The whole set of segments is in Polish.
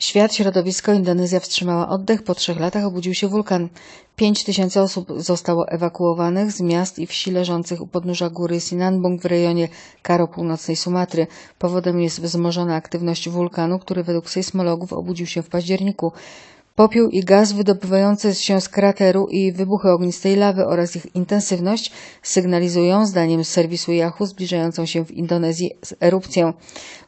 Świat, środowisko, Indonezja wstrzymała oddech. Po trzech latach obudził się wulkan. Pięć tysięcy osób zostało ewakuowanych z miast i wsi leżących u podnóża góry Sinabung w rejonie Karo północnej Sumatry. Powodem jest wzmożona aktywność wulkanu, który według sejsmologów obudził się w październiku. Popiół i gaz wydobywający się z krateru i wybuchy ognistej lawy oraz ich intensywność sygnalizują, zdaniem serwisu Yahoo, zbliżającą się w Indonezji erupcję.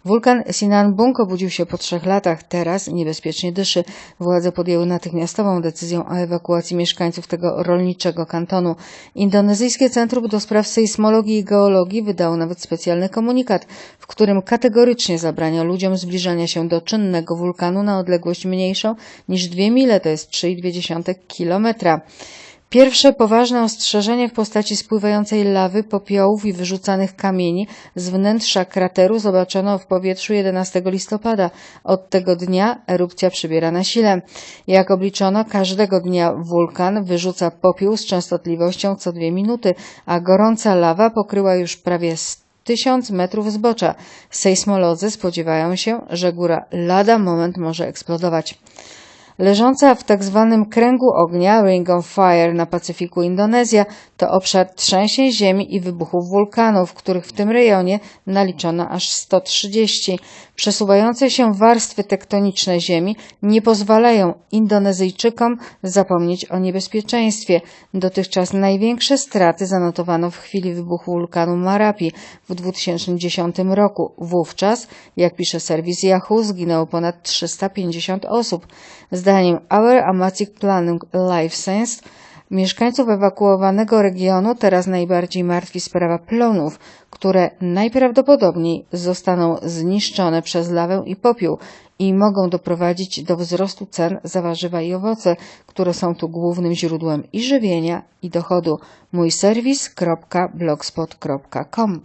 Wulkan Sinabung obudził się po trzech latach. Teraz niebezpiecznie dyszy. Władze podjęły natychmiastową decyzję o ewakuacji mieszkańców tego rolniczego kantonu. Indonezyjskie Centrum do Spraw Sejsmologii i Geologii wydało nawet specjalny komunikat, w którym kategorycznie zabrania ludziom zbliżania się do czynnego wulkanu na odległość mniejszą niż 2 mile, to jest 3,2 kilometra. Pierwsze poważne ostrzeżenie w postaci spływającej lawy, popiołów i wyrzucanych kamieni z wnętrza krateru zobaczono w powietrzu 11 listopada. Od tego dnia erupcja przybiera na sile. Jak obliczono, każdego dnia wulkan wyrzuca popiół z częstotliwością co dwie minuty, a gorąca lawa pokryła już prawie 1000 metrów zbocza. Sejsmolodzy spodziewają się, że góra lada moment może eksplodować. Leżąca w tak zwanym kręgu ognia Ring of Fire na Pacyfiku Indonezja to obszar trzęsień ziemi i wybuchów wulkanów, których w tym rejonie naliczono aż 130. Przesuwające się warstwy tektoniczne ziemi nie pozwalają Indonezyjczykom zapomnieć o niebezpieczeństwie. Dotychczas największe straty zanotowano w chwili wybuchu wulkanu Marapi w 2010 roku. Wówczas, jak pisze serwis Yahoo, zginęło ponad 350 osób. Zdaniem Our Amatic Planning Life Science mieszkańców ewakuowanego regionu teraz najbardziej martwi sprawa plonów, które najprawdopodobniej zostaną zniszczone przez lawę i popiół i mogą doprowadzić do wzrostu cen za warzywa i owoce, które są tu głównym źródłem i żywienia, i dochodu. Mój serwis.blogspot.com